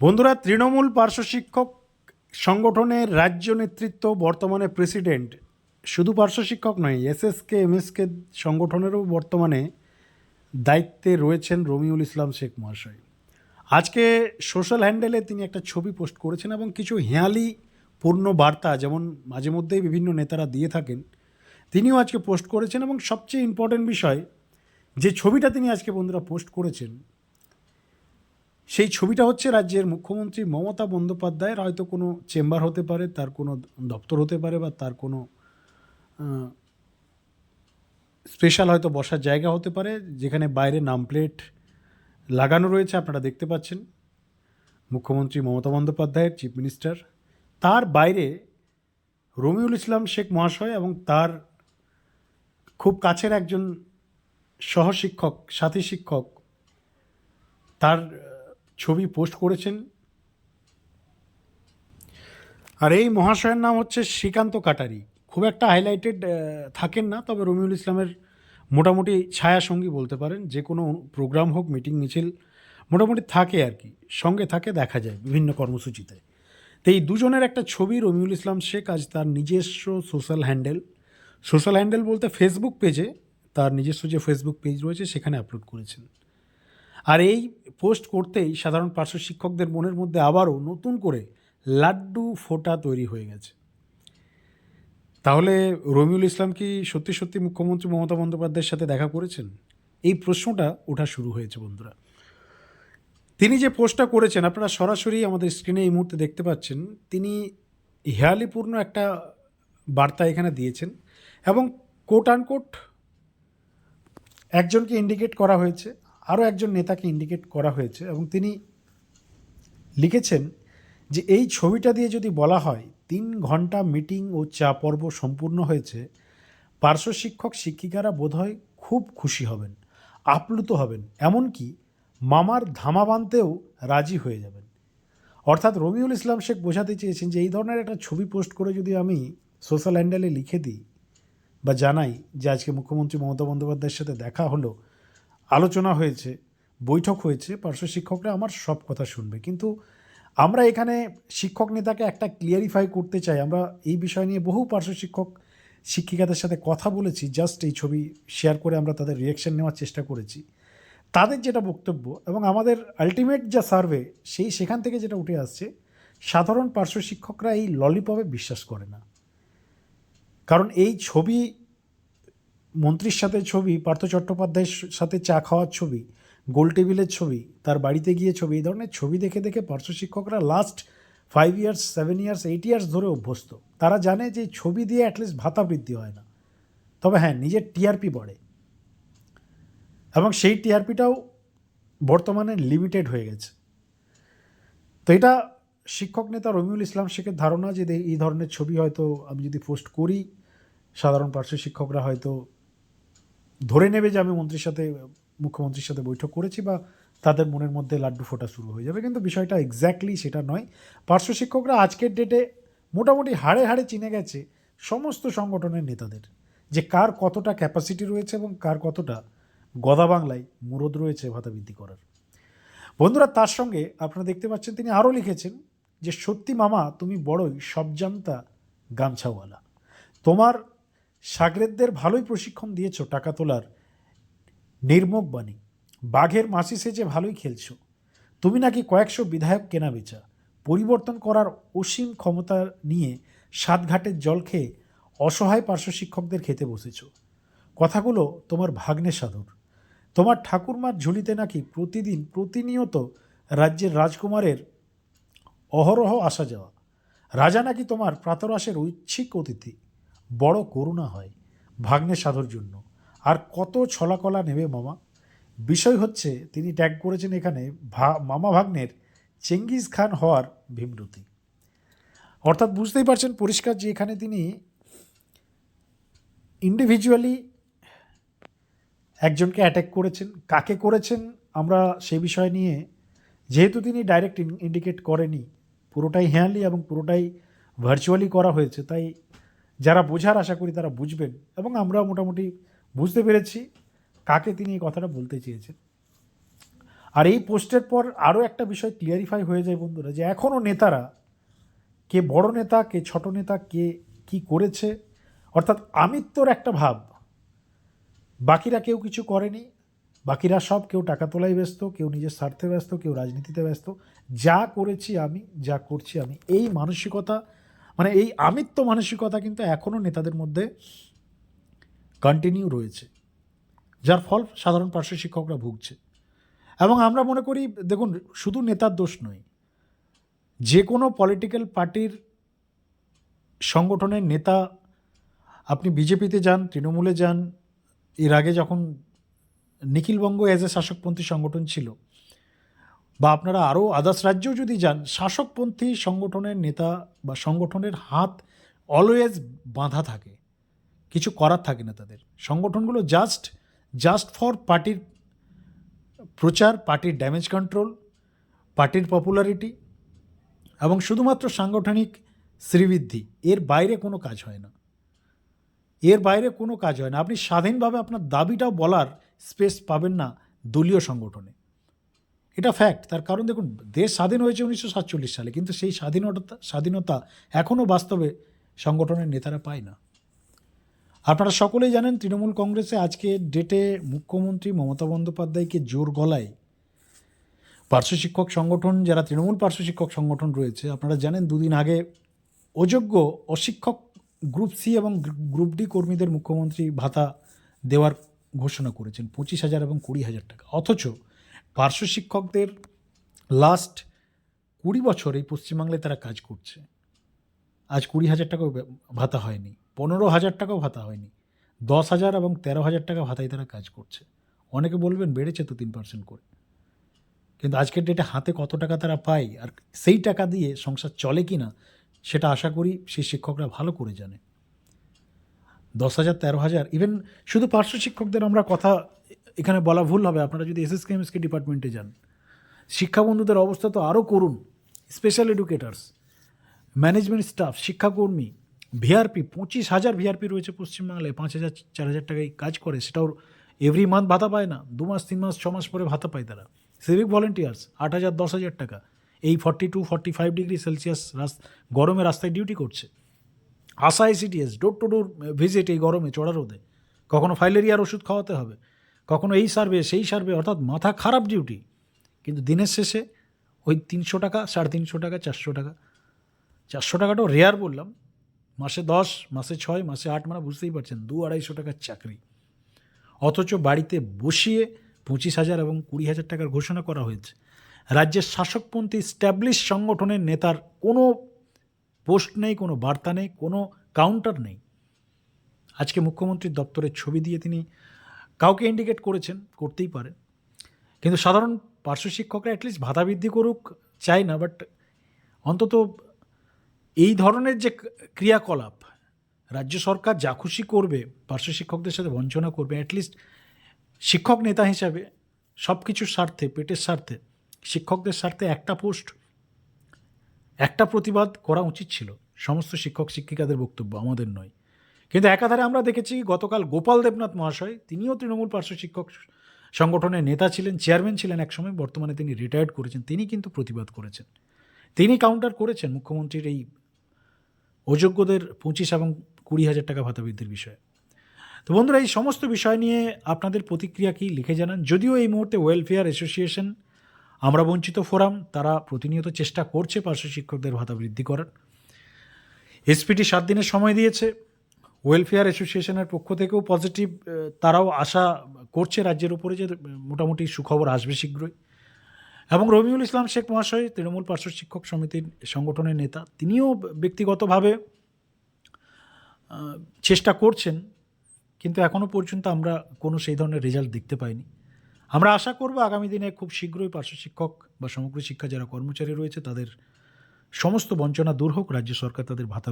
বন্ধুরা, তৃণমূল পার্শ্ব শিক্ষক সংগঠনের রাজ্য নেতৃত্ব বর্তমানে প্রেসিডেন্ট। শুধু পার্শ্ব শিক্ষক নয়, এসএসকে, এমএসকে সংগঠনেরও বর্তমানে দায়িত্বে রয়েছেন রমিউল ইসলাম শেখ মহাশয়। আজকে সোশ্যাল হ্যান্ডেলে তিনি একটা ছবি পোস্ট করেছেন এবং কিছু হেঁয়ালি পূর্ণ বার্তা, যেমন মাঝে মধ্যেই বিভিন্ন নেতারা দিয়ে থাকেন, তিনিও আজকে পোস্ট করেছেন এবং সবচেয়ে ইম্পর্টেন্ট বিষয়, যে ছবিটা তিনি আজকে বন্ধুরা পোস্ট করেছেন সেই ছবিটা হচ্ছে রাজ্যের মুখ্যমন্ত্রী মমতা বন্দ্যোপাধ্যায়ের হয়তো কোনো চেম্বার হতে পারে, তার কোনো দপ্তর হতে পারে বা তার কোনো স্পেশাল হয়তো বসার জায়গা হতে পারে, যেখানে বাইরে নাম প্লেট লাগানো রয়েছে, আপনারা দেখতে পাচ্ছেন। মুখ্যমন্ত্রী মমতা বন্দ্যোপাধ্যায়ের চিফ মিনিস্টার তার বাইরে রমিউল ইসলাম শেখ মহাশয় এবং তার খুব কাছের একজন সহশিক্ষক, সাথী শিক্ষক, তার ছবি পোস্ট করেছেন। আর এই মহাশয়ের নাম হচ্ছে শ্রীকান্ত কাটারি। খুব একটা হাইলাইটেড থাকেন না, তবে রমিউল ইসলামের মোটামুটি ছায়া সঙ্গী বলতে পারেন। যে কোনো প্রোগ্রাম হোক মিটিং মিছিল, মোটামুটি থাকে আর কি। সঙ্গে থাকে, দেখা যায় বিভিন্ন কর্মসূচিতে। তো এই দুজনের একটা ছবি রমিউল ইসলাম শেখ আজ তার নিজস্ব সোশ্যাল হ্যান্ডেল সোশ্যাল হ্যান্ডেল বলতে ফেসবুক পেজে তার নিজস্ব যে ফেসবুক পেজ রয়েছে, সেখানে আপলোড করেছেন। আর এই পোস্ট করতেই সাধারণ পার্শ্ব শিক্ষকদের মনের মধ্যে আবারও নতুন করে লাড্ডু ফোঁটা তৈরি হয়ে গেছে। তাহলে রমিউল ইসলাম কি সত্যি সত্যি মুখ্যমন্ত্রী মমতা বন্দ্যোপাধ্যায়ের সাথে দেখা করেছেন? এই প্রশ্নটা ওঠা শুরু হয়েছে বন্ধুরা। তিনি যে পোস্টটা করেছেন, আপনারা সরাসরি আমাদের স্ক্রিনে এই মুহূর্তে দেখতে পাচ্ছেন, তিনি হেয়ালিপূর্ণ একটা বার্তা এখানে দিয়েছেন এবং কোট আনকোট একজনকে ইন্ডিকেট করা হয়েছে। আরও একজন নেতাকে ইন্ডিকেট করা হয়েছে এবং তিনি লিখেছেন যে এই ছবিটা দিয়ে যদি বলা হয়, তিন ঘণ্টা মিটিং ও চা পর্ব সম্পূর্ণ হয়েছে, পার্শ্ব শিক্ষক শিক্ষিকারা বোধহয় খুব খুশি হবেন, আপ্লুত হবেন, এমনকি মামার ধামা বানতেও রাজি হয়ে যাবেন। অর্থাৎ রবিউল ইসলাম শেখ বোঝাতে চেয়েছেন যে এই ধরনের একটা ছবি পোস্ট করে যদি আমি সোশ্যাল হ্যান্ডেলে লিখে দিই বা জানাই যে আজকে মুখ্যমন্ত্রী মমতা বন্দ্যোপাধ্যায়ের সাথে দেখা হলো আলোচনা হয়েছে, বৈঠক হয়েছে, পার্শ্ব শিক্ষকরা আমার সব কথা শুনবে। কিন্তু আমরা এখানে শিক্ষক নেতাকে একটা ক্লিয়ারিফাই করতে চাই। আমরা এই বিষয় নিয়ে বহু পার্শ্ব শিক্ষক শিক্ষিকাদের সাথে কথা বলেছি। জাস্ট এই ছবি শেয়ার করে আমরা তাদের রিয়াকশন নেওয়ার চেষ্টা করেছি। তাদের যেটা বক্তব্য এবং আমাদের আলটিমেট যা সার্ভে সেই সেখান থেকে যেটা উঠে আসছে, সাধারণ পার্শ্ব শিক্ষকরা এই ললিপপে বিশ্বাস করে না। কারণ এই ছবি মন্ত্রীর সাথে ছবি, পার্থ চট্টোপাধ্যায়ের সাথে চা খাওয়ার ছবি, গোল টেবিলের ছবি, তার বাড়িতে গিয়ে ছবি, এই ধরনের ছবি দেখে দেখে পার্শ্ব শিক্ষকরা last five years seven years eight years ধরে অভ্যস্ত। তারা জানে যে ছবি দিয়ে অ্যাটলিস্ট ভাতা বৃদ্ধি হয় না। তবে হ্যাঁ নিজের টিআরপি বাড়ে। এবং সেই টিআরপিটাও বর্তমানে লিমিটেড হয়ে গেছে। তো এটা শিক্ষক নেতা রমিউল ইসলাম শেখের ধারণা যে এই ধরনের ছবি হয়তো আমি যদি পোস্ট করি, সাধারণ পার্শ্ব শিক্ষকরা হয়তো ধরে নেবে যে আমি মন্ত্রীর সাথে, মুখ্যমন্ত্রীর সাথে বৈঠক করেছি বা তাদের মনের মধ্যে লাড্ডু ফোটা শুরু হয়ে যাবে। কিন্তু বিষয়টা এক্স্যাক্টলি সেটা নয়। পার্শ্ব শিক্ষকরা আজকের ডেটে মোটামুটি হাড়ে হাড়ে চিনে গেছে সমস্ত সংগঠনের নেতাদের যে কার কতটা ক্যাপাসিটি রয়েছে এবং কার কতটা গদা বাংলায় মুরদ রয়েছে ভাতা বৃদ্ধি করার। বন্ধুরা, তার সঙ্গে আপনারা দেখতে পাচ্ছেন তিনি আরও লিখেছেন যে, সত্যি মামা, তুমি বড়ই সবজান্তা গামছাওয়ালা। তোমার সাগরেদদের ভালোই প্রশিক্ষণ দিয়েছ, টাকা তোলার নির্মক বাণী। বাঘের মাসি সেজে ভালোই খেলছো। তুমি নাকি কয়েকশো বিধায়ক কেনা বেচা পরিবর্তন করার অসীম ক্ষমতা নিয়ে সাতঘাটের জল খেয়ে অসহায় পার্শ্ব শিক্ষকদের খেতে বসেছ। কথাগুলো তোমার ভাগ্নে সাধুর। তোমার ঠাকুরমার ঝুলিতে নাকি প্রতিদিন প্রতিনিয়ত রাজ্যের রাজকুমারের অহরহ আসা যাওয়া। রাজা নাকি তোমার প্রাতরাসের ঐচ্ছিক অতিথি। বড় করুণা হয় ভাগ্নে সাধুর জন্য। আর কত ছলাকলা নেবে মামা? বিষয় হচ্ছে, তিনি ট্যাগ করেছেন এখানে ভা- মামা ভাগ্নের চেঙ্গিস খান হওয়ার ভীমরতি। অর্থাৎ বুঝতেই পারছেন পরিষ্কার যে এখানে তিনি ইন্ডিভিজুয়ালি একজনকে অ্যাটাক করেছেন। কাকে করেছেন আমরা সে বিষয় নিয়ে যেহেতু তিনি ডাইরেক্ট ইন্ডিকেট করেনি, পুরোটাই হেয়ালি এবং পুরোটাই ভার্চুয়ালি করা হয়েছে, তাই যারা বোঝার আশা করি তারা বুঝবেন এবং আমরা মোটামুটি বুঝতে পেরেছি কাকে তিনি এই কথাটা বলতে চেয়েছেন। আর এই পোস্টের পর আরও একটা বিষয় ক্লিয়ারিফাই হয়ে যায় বন্ধুরা, যে এখনও নেতারা কে বড় নেতা, কে ছোট নেতা, কে কি করেছে, অর্থাৎ আমিত্বর একটা ভাব। বাকিরা কেউ কিছু করেনি, বাকিরা সব কেউ টাকা তোলাই ব্যস্ত, কেউ নিজের স্বার্থে ব্যস্ত, কেউ রাজনীতিতে ব্যস্ত। যা করেছি আমি, যা করছি আমি, এই মানসিকতা মানে এই আমিত্ব মানসিকতা কিন্তু এখনও নেতাদের মধ্যে কন্টিনিউ রয়েছে, যার ফল সাধারণ পার্শ্ব শিক্ষকরা ভুগছে। এবং আমরা মনে করি, দেখুন, শুধু নেতার দোষ নয়, যে কোনো পলিটিক্যাল পার্টির সংগঠনের নেতা, আপনি বিজেপিতে যান, তৃণমূলে যান, এর আগে যখন নিখিলবঙ্গ এজ এ শাসকপন্থী সংগঠন ছিল বা আপনারা আরও আদার্স রাজ্যেও যদি যান, শাসকপন্থী সংগঠনের নেতা বা সংগঠনের হাত অলওয়েজ বাঁধা থাকে। কিছু করার থাকে না তাদের। সংগঠনগুলো জাস্ট জাস্ট ফর পার্টির প্রচার পার্টির ড্যামেজ কন্ট্রোল পার্টির পপুলারিটি এবং শুধুমাত্র সাংগঠনিক শ্রীবৃদ্ধি। এর বাইরে কোনো কাজ হয় না। এর বাইরে কোনো কাজ হয় না। আপনি স্বাধীনভাবে আপনার দাবিটাও বলার স্পেস পাবেন না দলীয় সংগঠনে। এটা ফ্যাক্ট তার কারণ দেখুন, দেশ স্বাধীন হয়েছে উনিশশো সাতচল্লিশ সালে, কিন্তু সেই স্বাধীনতা স্বাধীনতা এখনও বাস্তবে সংগঠনের নেতারা পায় না। আপনারা সকলেই জানেন, তৃণমূল কংগ্রেসে আজকে ডেটে মুখ্যমন্ত্রী মমতা বন্দ্যোপাধ্যায়কে জোর গলায় পার্শ্ব শিক্ষক সংগঠন, যারা তৃণমূল পার্শ্ব শিক্ষক সংগঠন রয়েছে, আপনারা জানেন দুদিন আগে অযোগ্য অশিক্ষক গ্রুপ সি এবং গ্রুপ ডি কর্মীদের মুখ্যমন্ত্রী ভাতা দেওয়ার ঘোষণা করেছেন, পঁচিশ হাজার এবং কুড়ি হাজার টাকা। অথচ পার্শ্ব শিক্ষকদের লাস্ট কুড়ি বছর এই পশ্চিমবাংলায় তারা কাজ করছে। আজ কুড়ি হাজার টাকাও ভাতা হয়নি, পনেরো হাজার টাকাও ভাতা হয়নি, দশ হাজার এবং তেরো হাজার টাকা ভাতায় তারা কাজ করছে। অনেকে বলবেন বেড়েছে তো তিন পার্সেন্ট করে। কিন্তু আজকের ডেটে হাতে কত টাকা তারা পায় আর সেই টাকা দিয়ে সংসার চলে কি না সেটা আশা করি সেই শিক্ষকরা ভালো করে জানে। দশ হাজার, তেরো হাজার ইভেন শুধু পার্শ্ব শিক্ষকদের আমরা কথা এখানে বলা ভুল হবে, আপনারা যদি এস এস কেএমএসকে ডিপার্টমেন্টে যান। শিক্ষাবন্ধুদের অবস্থা তো আরও করুন স্পেশাল এডুকেটার্স ম্যানেজমেন্ট স্টাফ শিক্ষাকর্মী ভিআরপি পঁচিশ হাজার ভিআরপি রয়েছে পশ্চিমবাংলায়, পাঁচ হাজার, চার হাজার টাকায় কাজ করে, সেটাও এভরি মান্থ ভাতা পায় না, দু মাস, তিন মাস, ছ মাস পরে ভাতা পায় তারা। সিভিক ভলেন্টিয়ার্স আট হাজার, দশ হাজার টাকা। এই forty two forty five degree Celsius গরমে রাস্তায় ডিউটি করছে। ASHA ICDS door to door visit এই গরমে, চড়া রোদে। কখনো ফাইলেরিয়ার ওষুধ খাওয়াতে হবে। কখনো এই সার্ভে, সেই সার্ভে, অর্থাৎ মাথা খারাপ ডিউটি কিন্তু দিনের শেষে ওই তিনশো টাকা, সাড়ে তিনশো টাকা, চারশো টাকা, চারশো টাকাটাও রেয়ার বললাম। মাসে দশ, মাসে ছয়, মাসে আট মানে বুঝতেই পারছেন, দু আড়াইশো টাকার চাকরি। অথচ বাড়িতে বসিয়ে পঁচিশ হাজার এবং কুড়ি হাজার টাকার ঘোষণা করা হয়েছে। রাজ্যের শাসকপন্থী স্ট্যাবলিশ সংগঠনের নেতার কোনো পোস্ট নেই, কোনো বার্তা নেই, কোনো কাউন্টার নেই। আজকে মুখ্যমন্ত্রীর দপ্তরের ছবি দিয়ে তিনি কাউকে ইন্ডিকেট করেছেন, করতেই পারে কিন্তু সাধারণ পার্শ্ব শিক্ষকরা অ্যাটলিস্ট ভাতা বৃদ্ধি করুক চাই না বাট অন্তত এই ধরনের যে ক্রিয়াকলাপ, রাজ্য সরকার যা খুশি করবে, পার্শ্ব শিক্ষকদের সাথে বঞ্চনা করবে অ্যাটলিস্ট শিক্ষক নেতা হিসাবে সব কিছুর স্বার্থে, পেটের স্বার্থে, শিক্ষকদের স্বার্থে একটা পোস্ট একটা প্রতিবাদ করা উচিত ছিল। সমস্ত শিক্ষক শিক্ষিকাদের বক্তব্য আমাদের নয়। কিন্তু একাধারে আমরা দেখেছি গতকাল গোপাল দেবনাথ মহাশয়, তিনিও তৃণমূল পার্শ্ব শিক্ষক সংগঠনের নেতা ছিলেন, চেয়ারম্যান ছিলেন একসময়, বর্তমানে তিনি রিটায়ার্ড করেছেন, তিনি কিন্তু প্রতিবাদ করেছেন। তিনি কাউন্টার করেছেন মুখ্যমন্ত্রীর এই অযোগ্যদের পঁচিশ এবং কুড়ি হাজার টাকা ভাতা বৃদ্ধির বিষয়ে। তো বন্ধুরা, এই সমস্ত বিষয় নিয়ে আপনাদের প্রতিক্রিয়া কি লিখে জানান। যদিও এই মুহূর্তে ওয়েলফেয়ার অ্যাসোসিয়েশন আমরা বঞ্চিত ফোরাম, তারা প্রতিনিয়ত চেষ্টা করছে পার্শ্ব শিক্ষকদের ভাতা বৃদ্ধি করার এসপিটি সাত দিনের সময় দিয়েছে। ওয়েলফেয়ার অ্যাসোসিয়েশনের পক্ষ থেকেও পজিটিভ তারাও আশা করছে রাজ্যের উপরে যে মোটামুটি সুখবর আসবে শীঘ্রই। এবং রবিউল ইসলাম শেখ মহাশয়, তৃণমূল পার্শ্ব শিক্ষক সমিতির সংগঠনের নেতা, তিনিও ব্যক্তিগতভাবে চেষ্টা করছেন, কিন্তু এখনও পর্যন্ত আমরা কোনো সেই ধরনের রেজাল্ট দেখতে পাইনি। আমরা আশা করব আগামী দিনে খুব শীঘ্রই পার্শ্ব শিক্ষক বা সমগ্র শিক্ষা যারা কর্মচারী রয়েছে, তাদের সমস্ত বঞ্চনা দূর হোক, রাজ্য সরকার তাদের ভাতা